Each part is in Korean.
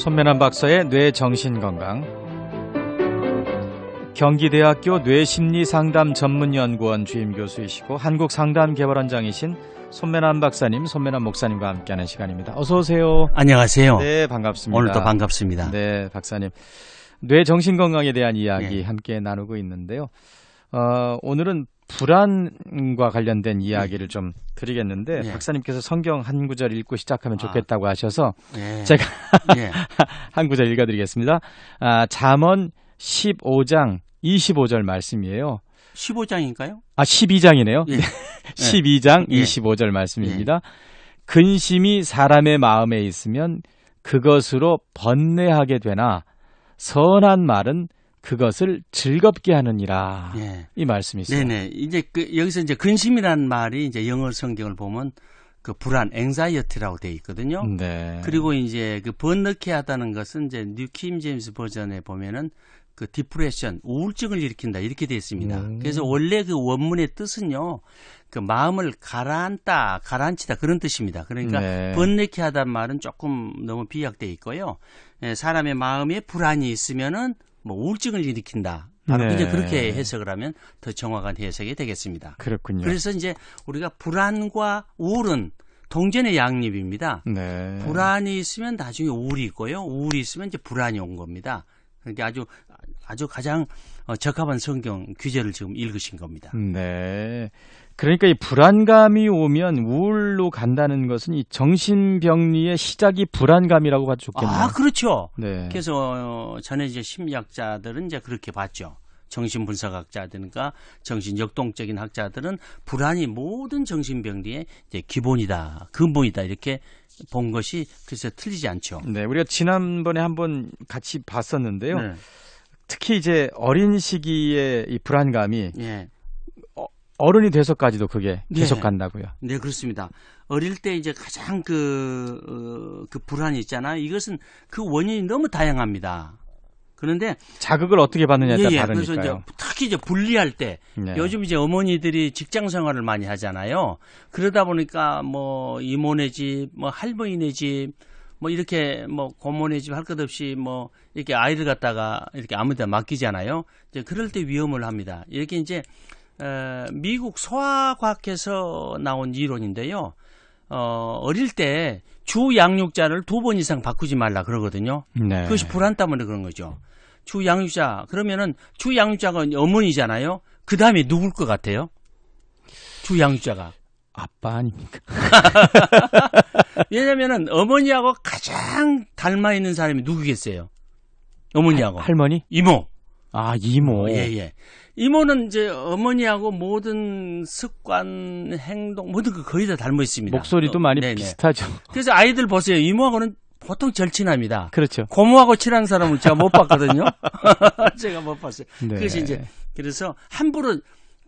손면한 박사의 뇌 정신 건강. 경기대학교 뇌심리상담 전문연구원 주임 교수이시고 한국상담개발원장이신 손면한 박사님, 손면한 목사님과 함께하는 시간입니다. 어서 오세요. 안녕하세요. 네, 반갑습니다. 오늘도 반갑습니다. 네, 박사님. 뇌 정신 건강에 대한 이야기 네. 함께 나누고 있는데요. 어, 오늘은 불안과 관련된 이야기를 좀 드리겠는데 네. 박사님께서 성경 한 구절 읽고 시작하면 아. 좋겠다고 하셔서 예. 제가 예. 한 구절 읽어드리겠습니다. 아, 잠언 15장 25절 말씀이에요. 15장인가요? 아, 12장이네요. 예. 12장 예. 25절 말씀입니다. 근심이 사람의 마음에 있으면 그것으로 번뇌하게 되나 선한 말은 그것을 즐겁게 하느니라. 예. 이 말씀이 있어요. 네네. 이제 그 여기서 이제 근심이라는 말이 이제 영어 성경을 보면 그 불안, 앵사이어티라고 되어 있거든요. 네. 그리고 이제 그 번넣게 하다는 것은 이제 뉴킴 제임스 버전에 보면은 그 디프레션, 우울증을 일으킨다 이렇게 되어 있습니다. 음. 그래서 원래 그 원문의 뜻은요. 그 마음을 가라앉다, 가라앉히다 그런 뜻입니다. 그러니까 네. 번넣게 하다는 말은 조금 너무 비약돼 있고요. 예, 사람의 마음에 불안이 있으면은 뭐 우울증을 일으킨다. 바로 네. 이제 그렇게 해석을 하면 더 정확한 해석이 되겠습니다. 그렇군요. 그래서 이제 우리가 불안과 우울은 동전의 양립입니다. 네. 불안이 있으면 나중에 우울이 있고요. 우울이 있으면 이제 불안이 온 겁니다. 그러니까 아주 아주 가장 어, 적합한 성경 규제를 지금 읽으신 겁니다. 네. 그러니까 이 불안감이 오면 우울로 간다는 것은 이 정신병리의 시작이 불안감이라고 봐도 좋겠네요. 아, 그렇죠. 네. 그래서 어, 전에 이제 심리학자들은 이제 그렇게 봤죠. 정신분석학자들과 정신 역동적인 학자들은 불안이 모든 정신병리의 이제 기본이다, 근본이다 이렇게 본 것이 글쎄 틀리지 않죠. 네, 우리가 지난번에 한번 같이 봤었는데요. 네. 특히 이제 어린 시기의 이 불안감이 예. 어른이 돼서까지도 그게 네. 계속 간다고요. 네, 그렇습니다. 어릴 때 이제 가장 그, 어, 그 불안이 있잖아요. 이것은 그 원인이 너무 다양합니다. 그런데 자극을 어떻게 받느냐에 따라 예, 예. 그래서 이제 다르니까요. 특히 이제 분리할 때 네. 요즘 이제 어머니들이 직장 생활을 많이 하잖아요. 그러다 보니까 뭐 이모네 집, 뭐 할머니네 집, 뭐 이렇게 뭐 고모네 집 할 것 없이 뭐 이렇게 아이를 갖다가 이렇게 아무데나 맡기잖아요. 이제 그럴 때 위험을 합니다. 이렇게 이제 어, 미국 소아과학에서 나온 이론인데요. 어, 어릴 때 주 양육자를 두 번 이상 바꾸지 말라 그러거든요. 네. 그것이 불안 때문에 그런 거죠. 주 양육자 그러면은 주 양육자가 어머니잖아요. 그 다음에 누굴 것 같아요? 주 양육자가 아빠 아닙니까? 왜냐면은 어머니하고 가장 닮아 있는 사람이 누구겠어요? 어머니하고 할머니? 이모. 아 이모. 예, 예. 이모는 이제 어머니하고 모든 습관, 행동, 모든 거 거의 다 닮아 있습니다. 목소리도 어, 많이 네네. 비슷하죠. 그래서 아이들 보세요. 이모하고는 보통 절친합니다. 그렇죠. 고모하고 친한 사람을 제가 못 봤거든요. 제가 못 봤어요. 네. 그것이 이제 그래서 함부로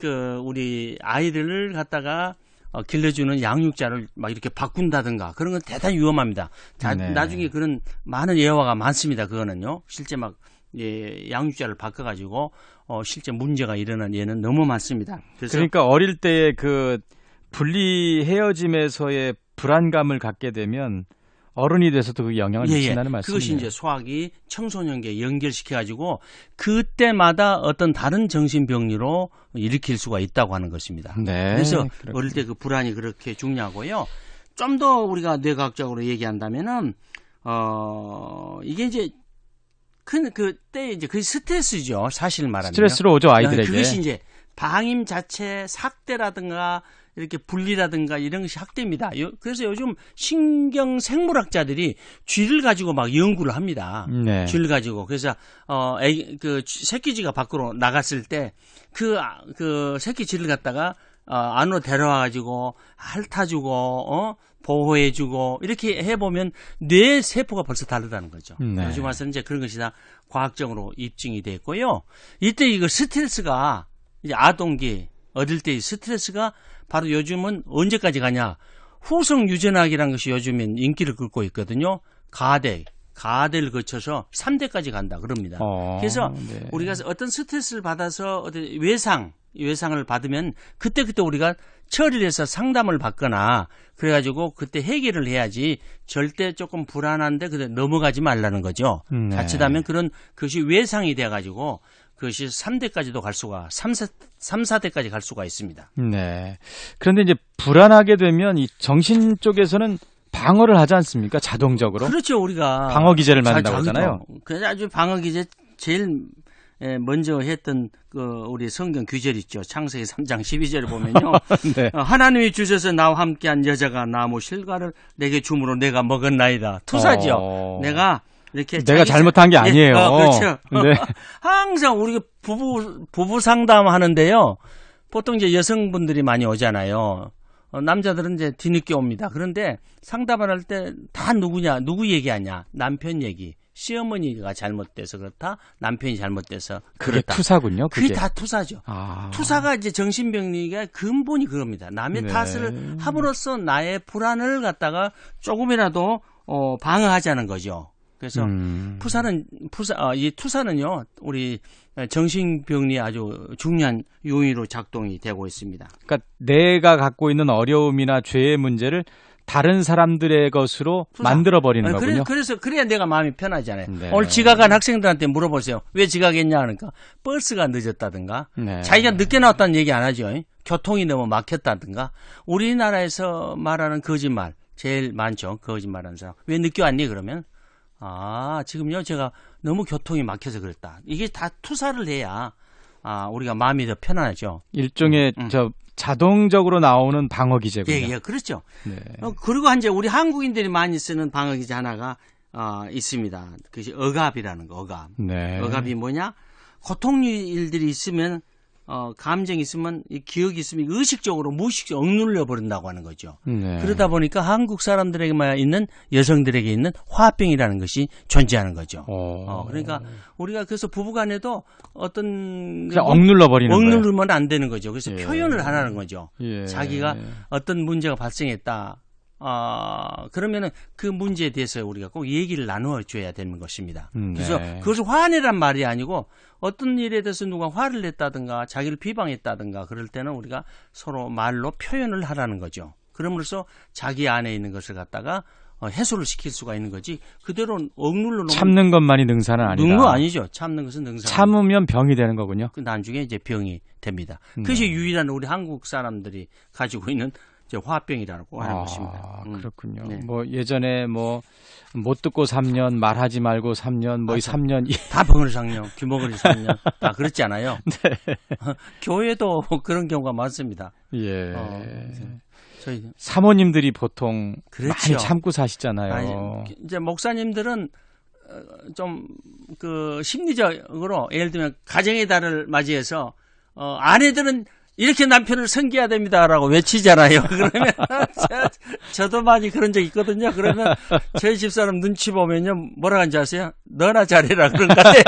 그 우리 아이들을 갖다가 어, 길러주는 양육자를 막 이렇게 바꾼다든가 그런 건 대단히 위험합니다. 자, 네. 나중에 그런 많은 예화가 많습니다. 그거는요. 실제 막 예, 양육자를 바꿔가지고 어, 실제 문제가 일어난 예는 너무 많습니다. 그러니까 어릴 때의 그 분리 헤어짐에서의 불안감을 갖게 되면 어른이 돼서도 그 영향을 미친다는 말씀이에요. 그것이 이제 소학이 청소년기에 연결시켜가지고 그때마다 어떤 다른 정신병리로 일으킬 수가 있다고 하는 것입니다. 네. 그래서 그렇군요. 어릴 때 그 불안이 그렇게 중요하고요. 좀 더 우리가 뇌과학적으로 얘기한다면은 어 이게 이제 큰 그때 이제 그 스트레스죠. 사실 말하면 스트레스로 오죠 아이들에게. 그것이 이제 방임 자체 삭대라든가 이렇게 분리라든가 이런 것이 학대입니다. 요- 그래서 요즘 신경 생물학자들이 쥐를 가지고 막 연구를 합니다. 네. 쥐를 가지고 그래서 어 애기, 그 쥐- 새끼쥐가 밖으로 나갔을 때그그 새끼 쥐를 갖다가 어 안으로 데려와 가지고 핥아주고 어 보호해주고 이렇게 해보면 뇌 세포가 벌써 다르다는 거죠. 네. 요즘 와서는 이제 그런 것이 다 과학적으로 입증이 됐고요. 이때 이거 스트레스가 이제 아동기 어릴 때의 스트레스가 바로 요즘은 언제까지 가냐? 후성 유전학이라는 것이 요즘엔 인기를 끌고 있거든요. 가대, 가대를 거쳐서 3대까지 간다 그럽니다. 어, 그래서 네. 우리가 어떤 스트레스를 받아서 어떤 외상, 외상을 받으면 그때 그때 우리가 처리를 해서 상담을 받거나 그래가지고 그때 해결을 해야지 절대 조금 불안한데 그때 넘어가지 말라는 거죠. 네. 자칫하면 그런 것이 외상이 돼가지고 그것이 3대까지도 갈 수가 3, 4, 3, 4대까지 갈 수가 있습니다. 네. 그런데 이제 불안하게 되면 이 정신 쪽에서는 방어를 하지 않습니까? 자동적으로. 그렇죠 우리가 방어 기제를 자- 만든다고. 하잖아요. 그래서 아주 방어 기제 제일 에, 먼저 했던 그 우리 성경 규절 있죠. 창세기 3장 12절을 보면요. 네. 어, 하나님이 주셔서 나와 함께한 여자가 나무 실과를 내게 주므로 내가 먹었나이다. 투사죠. 어. 내가 이렇게 내가 잘못한 게 예, 아니에요. 어, 그렇죠. 네. 항상 우리가 부부 부부 상담하는데요. 보통 이제 여성분들이 많이 오잖아요. 어, 남자들은 이제 뒤늦게 옵니다. 그런데 상담을 할 때 다 누구냐, 누구 얘기하냐, 남편 얘기, 시어머니가 잘못돼서 그렇다, 남편이 잘못돼서 그게 그렇다. 투사군요. 그게 그게. 다 투사죠. 아. 투사가 이제 정신병리가 근본이 그겁니다. 남의 네. 탓을 함으로써 나의 불안을 갖다가 조금이라도 어, 방어하자는 거죠. 그래서 음. 푸사는 푸사 아, 이 투사는요 우리 정신병리 아주 중요한 요인으로 작동이 되고 있습니다. 그러니까 내가 갖고 있는 어려움이나 죄의 문제를 다른 사람들의 것으로. 만들어 버리는 아, 거군요. 그래, 서 그래야 내가 마음이 편하잖아요. 네. 오늘 지각한 학생들한테 물어보세요. 왜 지각했냐 하니까 버스가 늦었다든가 네. 자기가 늦게 나왔다는 얘기 안 하죠. 교통이 너무 막혔다든가 우리나라에서 말하는 거짓말 제일 많죠. 거짓말하는 사람. 왜 늦게 왔니 그러면 아 지금요 제가 너무 교통이 막혀서 그랬다. 이게 다 투사를 해야 아 우리가 마음이 더 편안하죠. 일종의 음. 저 자동적으로 나오는 방어 기제군요. 예, 예, 그렇죠. 네. 어, 그리고 이제 우리 한국인들이 많이 쓰는 방어 기제 하나가 어, 있습니다. 그것이 억압이라는 거, 억압. 네. 억압이 뭐냐? 고통 일 들이 있으면 어, 감정이 있으면 이 기억이 있으면 의식적으로 무의식적으로 억눌려 버린다고 하는 거죠. 네. 그러다 보니까 한국 사람들에게만 있는 여성들에게 있는 화병이라는 것이 존재하는 거죠. 어. 어, 그러니까 우리가 그래서 부부간에도 어떤 그냥 억눌러 버리는. 억누르면 안 되는 거죠. 그래서 예. 표현을 하라는 거죠. 예. 자기가 어떤 문제가 발생했다. 아, 그러면은 그 문제에 대해서 우리가 꼭 얘기를 나누어 줘야 되는 것입니다. 음, 그래서 네. 그것을 화내란 말이 아니고 어떤 일에 대해서 누가 화를 냈다든가 자기를 비방했다든가 그럴 때는 우리가 서로 말로 표현을 하라는 거죠. 그럼으로써 자기 안에 있는 것을 갖다가 어, 해소를 시킬 수가 있는 거지 그대로 억눌러 참는 것만이 능사는 아니다. 능거 아니죠. 참는 것은 능사. 참으면 병이 되는 거군요. 그 나중에 이제 병이 됩니다. 네. 그것이 유일한 우리 한국 사람들이 가지고 있는 이제 화병이라고 하는 아, 것입니다. 음. 그렇군요. 네. 뭐 예전에 뭐 못 듣고 3년, 말하지 말고 3년, 뭐이 맞아. 3년 이다 벙어리 상년, 귀머거리 상년 다 그렇지 않아요? 네. 교회도 그런 경우가 많습니다. 예. 어, 저희 사모님들이 보통 그렇죠. 많이 참고 사시잖아요. 아니, 이제 목사님들은 좀 그 심리적으로 예를 들면 가정의 달을 맞이해서 어, 아내들은 이렇게 남편을 섬겨야 됩니다라고 외치잖아요. 그러면 저, 도 많이 그런 적 있거든요. 그러면 저희 집사람 눈치 보면요 뭐라 하는지 아세요? 너나 잘해라 그런 거 같아요.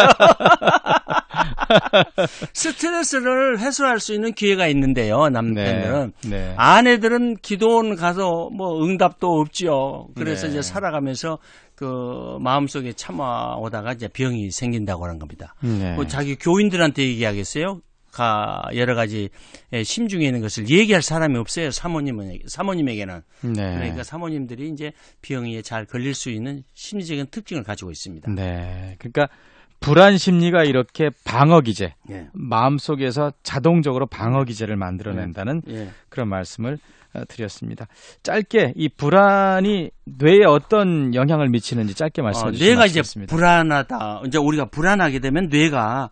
스트레스를 해소할 수 있는 기회가 있는데요. 남편들은 네. 네. 아내들은 기도원 가서 뭐 응답도 없지요. 그래서 네. 이제 살아가면서 그 마음속에 참아오다가 이제 병이 생긴다고 하는 겁니다. 네. 뭐 자기 교인들한테 얘기하겠어요? 가 여러 가지 예, 심중에 있는 것을 얘기할 사람이 없어요. 사모님은 사모님에게는 네. 그러니까 사모님들이 이제 병에 잘 걸릴 수 있는 심리적인 특징을 가지고 있습니다. 네. 그러니까 불안 심리가 이렇게 방어 기제, 예. 마음 속에서 자동적으로 방어 기제를 만들어낸다는 예. 그런 말씀을 어, 드렸습니다. 짧게 이 불안이 뇌에 어떤 영향을 미치는지 짧게 말씀해 어, 주시면 뇌가 이제. 불안하다. 이제 우리가 불안하게 되면 뇌가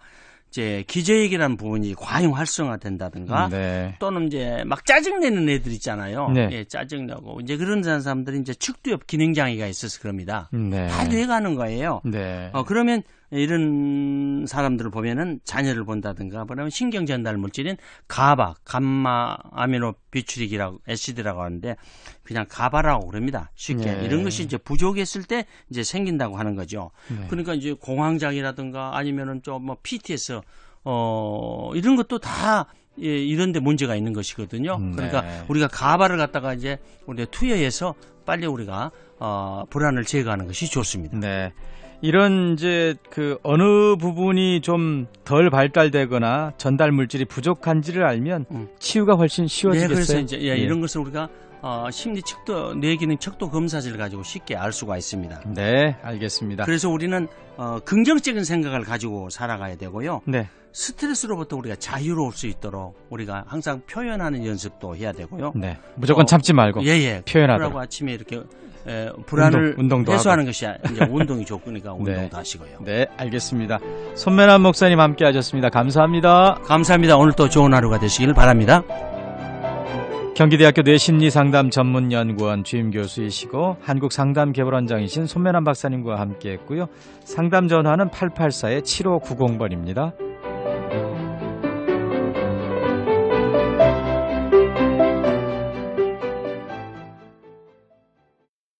이제 기저액이라는 부분이 과잉 활성화된다든가 네. 또는 이제 막 짜증내는 애들 있잖아요. 네. 예, 짜증내고 이제 그런 사람들이 이제 측두엽 기능 장애가 있어서 그럽니다. 네. 다 뇌가 하는 거예요. 네. 어, 그러면 이런 사람들을 보면은 자녀를 본다든가 그러면 신경 전달 물질인 가바, 감마 아미노 비추릭이라고 애시드라고 하는데 그냥 가바라고 그럽니다. 쉽게 네. 이런 것이 이제 부족했을 때 이제 생긴다고 하는 거죠. 네. 그러니까 이제 공황장애라든가 아니면은 좀 뭐 PTS 어 이런 것도 다 예, 이런 데 문제가 있는 것이거든요. 음, 그러니까 네. 우리가 가바를 갖다가 이제 우리가 투여해서 빨리 우리가 어 불안을 제거하는 것이 좋습니다. 네. 이런 이제 그 어느 부분이 좀 덜 발달되거나 전달 물질이 부족한지를 알면 음. 치유가 훨씬 네, 쉬워지겠어요. 그래서 이제 예, 예. 이런 것을 우리가 어, 심리 척도 뇌기능 척도 검사지를 가지고 쉽게 알 수가 있습니다. 네, 알겠습니다. 그래서 우리는 어, 긍정적인 생각을 가지고 살아가야 되고요. 네. 스트레스로부터 우리가 자유로울 수 있도록 우리가 항상 표현하는 연습도 해야 되고요. 네. 무조건 어, 참지 말고 예 예. 표현하도록. 그러고 아침에 이렇게 에, 불안을 운동, 운동도 해소하는 것이 이제 운동이 좋으니까 네. 운동도 하시고요. 네, 알겠습니다. 손면한 목사님 함께 하셨습니다. 감사합니다. 감사합니다. 오늘 또 좋은 하루가 되시길 바랍니다. 경기대학교 뇌심리상담 전문연구원 주임 교수이시고 한국상담개발원장이신 손면한 박사님과 함께했고요. 상담 전화는 884-7590번입니다.